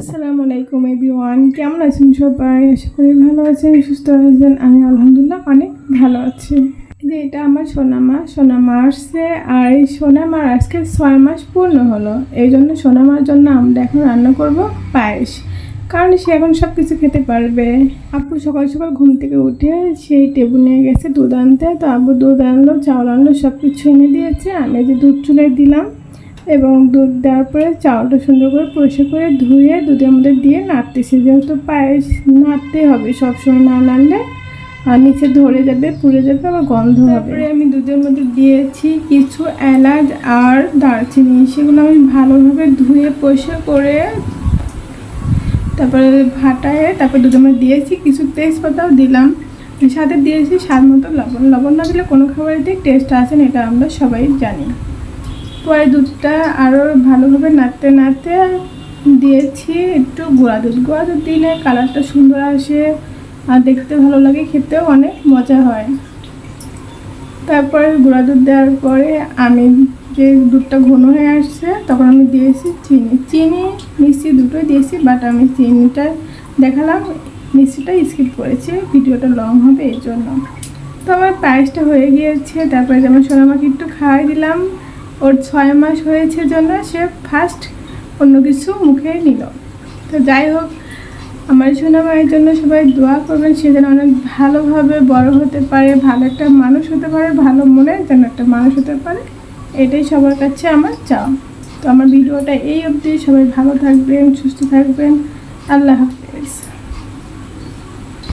আসসালামু আলাইকুম এভরিওয়ান। কেমন আছেন সবাই? আশা করি ভালো আছেন, সুস্থ আছেন। আমি আলহামদুলিল্লাহ অনেক ভালো আছি। যে এটা আমার সোনামা। সোনামা আসছে আর এই সোনামার আজকে ছয় মাস পূর্ণ হলো। এই জন্য সোনামার জন্য আমরা এখন রান্না করব পায়েস। কারণ সে এখন সব কিছু খেতে পারবে। আপু সকাল সকাল ঘুম থেকে উঠে সেই টেবিল নিয়ে গেছে, দুধ আনতে। তো আবু দুধ আনলো, চাউল আনলো সব কিছু এনে দিয়েছে। আমি যে দুধ চুলে দিলাম। এবং দুধ দেওয়ার পরে চাউলটা সুন্দর করে পরিষ্কার করে ধুয়ে দুধের মধ্যে দিয়ে নাড়তেছি। যেহেতু পায়েস নাড়তেই হবে, সবসময় না নাড়লে আর নিচে ধরে যাবে, পুড়ে যাবে, আবার গন্ধ হবে। আমি দুধের মধ্যে দিয়েছি কিছু এলাচ আর দারচিনি, সেগুলো আমি ভালোভাবে ধুয়ে পরিষ্কার করে তারপরে ভাটায় তারপর দুধের মধ্যে দিয়েছি কিছু তেজপাতাও দিলাম। সাথে দিয়েছি স্বাদ মতো লবণ। লবণ না দিলে কোনো খাবারেরই টেস্ট আসে না, এটা আমরা সবাই জানি। পরে দুধটা আরও ভালোভাবে নাড়তে নাড়তে দিয়েছি, একটু গুঁড়া দুধ। গুঁড়া দুধ দিলে কালারটা সুন্দর আসে আর দেখতে ভালো লাগে, খেতেও অনেক মজা হয়। তারপরে গুঁড়া দুধ দেওয়ার পরে আমি যে দুধটা ঘন হয়ে আসছে, তখন আমি দিয়েছি চিনি। চিনি, মিষ্টি দুটোই দিয়েছি বাট আমি চিনিটা দেখালাম, মিষ্টিটা স্কিপ করেছি, ভিডিওটা লং হবে এই জন্য তো আমার পায়েসটা হয়ে গিয়েছে, তারপরে যেমন সোনামাকে একটু খাওয়াই দিলাম ওর ছয় মাস হয়েছে জন্য সে ফার্স্ট অন্য কিছু মুখে নিল। তো যাই হোক, আমার সোনা মায়ের জন্য সবাই দোয়া করবেন, সে যেন অনেক ভালোভাবে বড় হতে পারে, ভালো একটা মানুষ হতে পারে, ভালো মনে যেন একটা মানুষ হতে পারে, এটাই সবার কাছে আমার চাও তো আমার ভিডিওটা এই অবধি, সবাই ভালো থাকবেন, সুস্থ থাকবেন, আল্লাহ হাফিজ।